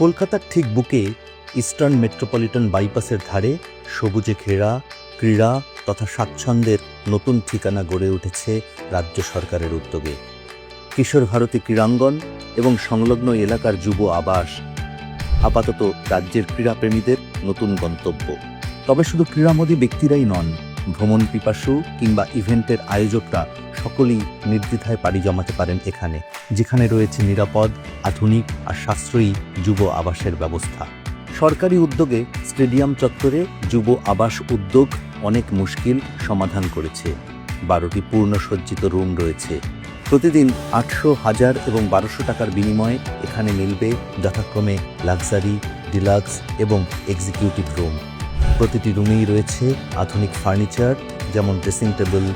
কলকাতার ঠিক বুকে ইস্টার্ন মেট্রোপলিটন বাইপাসের ধারে সবুজে ঘেরা, ক্রীড়া তথা স্বাচ্ছন্দ্যের নতুন ঠিকানা গড়ে উঠেছে রাজ্য সরকারের উদ্যোগে। কিশোর ভারতী ক্রীড়াঙ্গন এবং সংলগ্ন এলাকার যুব আবাস আপাতত রাজ্যের ক্রীড়াপ্রেমীদের নতুন গন্তব্য। তবে শুধু ক্রীড়ামোদী ব্যক্তিরাই নন, ভ্রমণ পিপাসু কিংবা ইভেন্টের আয়োজকরা সকলেই নির্দ্বিধায় পাড়ি জমাতে পারেন এখানে, যেখানে রয়েছে নিরাপদ, আধুনিক আর সাশ্রয়ী যুব আবাসের ব্যবস্থা। সরকারি উদ্যোগে স্টেডিয়াম চত্বরে যুব আবাস উদ্যোগ অনেক মুশকিল সমাধান করেছে। বারোটি পূর্ণসজ্জিত রুম রয়েছে। প্রতিদিন আটশো হাজার এবং বারোশো টাকার বিনিময়ে এখানে মিলবে যথাক্রমে লাক্সারি, ডিলাক্স এবং এক্সিকিউটিভ রুম। প্রতিটি রুমেই রয়েছে আধুনিক ফার্নিচার, যেমন ড্রেসিং টেবিল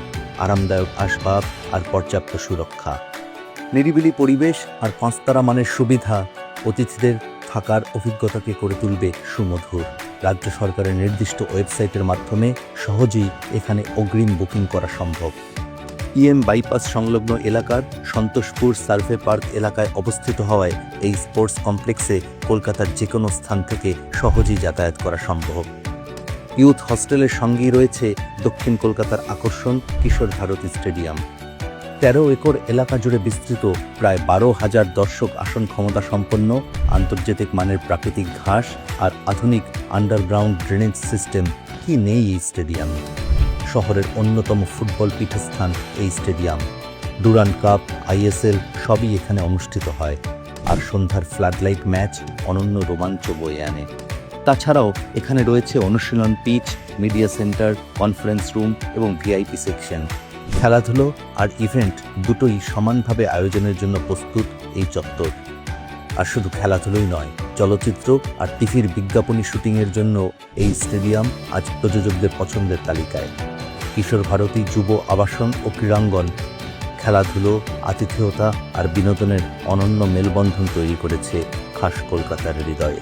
আরামদায়ক আসবাব আর পর্যাপ্ত সুরক্ষা। নিরিবিলি পরিবেশ আর পাঁচতারা মানের সুবিধা অতিথিদের থাকার অভিজ্ঞতাকে করে তুলবে সুমধুর। রাজ্য সরকারের নির্দিষ্ট ওয়েবসাইটের মাধ্যমে সহজেই এখানে অগ্রিম বুকিং করা সম্ভব। ইএম বাইপাস সংলগ্ন এলাকার সন্তোষপুর সার্ভে পার্ক এলাকায় অবস্থিত হওয়ায় এই স্পোর্টস কমপ্লেক্সে কলকাতার যে কোনো স্থান থেকে সহজেই যাতায়াত করা সম্ভব। ইউথ হস্টেলের সঙ্গেই রয়েছে দক্ষিণ কলকাতার আকর্ষণ কিশোর ভারতী স্টেডিয়াম। তেরো একর এলাকা জুড়ে বিস্তৃত, প্রায় বারো হাজার দর্শক আসন ক্ষমতা সম্পন্ন, আন্তর্জাতিক মানের প্রাকৃতিক ঘাস আর আধুনিক আন্ডারগ্রাউন্ড ড্রেনেজ সিস্টেম কি নেই এই স্টেডিয়ামে? শহরের অন্যতম ফুটবল পীঠস্থান এই স্টেডিয়াম। ডুরান কাপ আইএসএল সবই এখানে অনুষ্ঠিত হয়। আর সন্ধ্যার ফ্লাডলাইট ম্যাচ অনন্য রোমাঞ্চ বয়ে আনে। তাছাড়াও এখানে রয়েছে অনুশীলন pitch, media centre, conference room এবং ভিআইপি সেকশন। খেলাধুলো আর ইভেন্ট দুটোই সমানভাবে আয়োজনের জন্য প্রস্তুত এই চত্বর। আর শুধু খেলাধুলোই নয়, চলচ্চিত্র আর টিভির বিজ্ঞাপনী শুটিংয়ের জন্য এই স্টেডিয়াম আজ প্রযোজকদের পছন্দের তালিকায়। কিশোর ভারতী যুব আবাসন ও ক্রীড়াঙ্গন খেলাধুলো, আতিথেয়তা আর বিনোদনের অনন্য মেলবন্ধন তৈরি করেছে খাস কলকাতার হৃদয়ে।